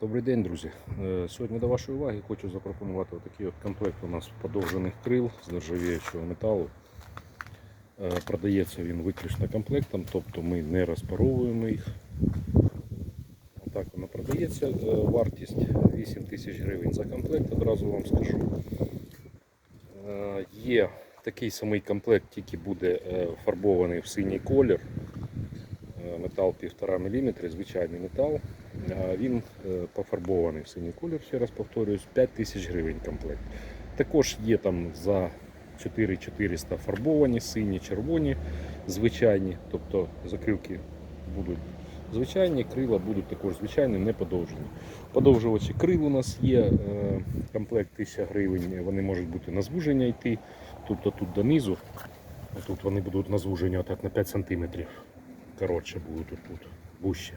Добрий день, друзі. Е, Сьогодні до вашої уваги хочу запропонувати такий от комплект у нас подовжених крил з нержавіючого металу. Е, Продається він виключно комплектом, тобто ми не розпаровуємо їх. Так воно продається. Е, Вартість 8 тисяч гривень за комплект, одразу вам скажу. Є такий самий комплект, тільки буде фарбований в синій колір. Метал 1,5 мм, звичайний метал. Він е, пофарбований в синій колір, ще раз повторююсь, 5 тисяч гривень комплект. Також є там за 4400 фарбовані, сині, червоні, звичайні, тобто закрилки будуть звичайні, крила будуть також звичайні, не подовжені. Подовжувачі крил у нас є, е, комплект 1000 гривень, вони можуть бути на звуження йти, тобто тут донизу, тут вони будуть на звуження отак на 5 см. Коротше будуть тут, тут.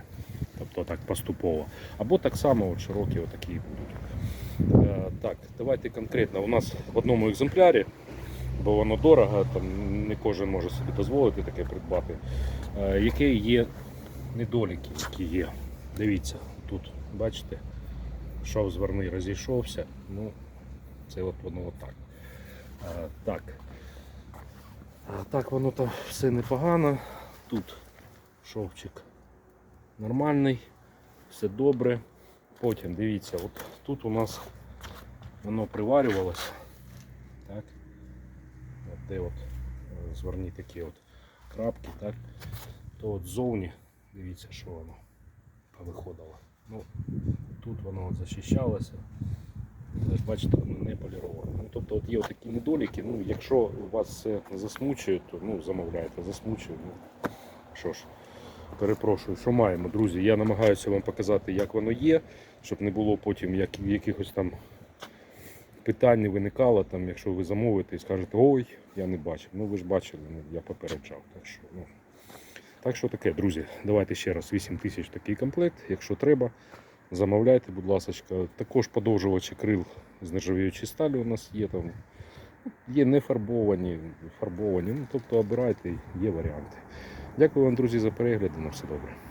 Тобто так поступово. Або так само от широкі отакі будуть. Е, так, давайте конкретно. У нас в одному екземплярі, бо воно дорого, там не кожен може собі дозволити таке придбати. Е, які є недоліки, які є. Дивіться, тут бачите, шов зверний розійшовся. Ну, це от воно отак. Е, так. Так, воно там все непогано. Тут шовчик нормальний, все добре. Потім дивіться, от тут у нас воно приварювалося. Так. От де от е, зверні такі от крапки, так. То от ззовні, дивіться, що воно повиходило. Ну, тут воно от захищалося. Але бачите, воно не поліровано. Ну, тобто от є такі недоліки. Ну, якщо вас це засмучує, то ну, замовляйте, засмучує. Ну, що ж, перепрошую, що маємо, друзі. Я намагаюся вам показати, як воно є, щоб не було потім як, якихось там питань не виникало, там, якщо ви замовите і скажете, ой, я не бачив. Ну ви ж бачили, ну, я попереджав. Так що, ну. так що таке, друзі, давайте ще раз 8 тисяч такий комплект, якщо треба. Замовляйте, будь ласка. Також подовжувачі крил з нержавіючої сталі у нас є там. Є не фарбовані, фарбовані. Ну, тобто обирайте, є варіанти. Дякую вам, друзі, за перегляд. На все добре.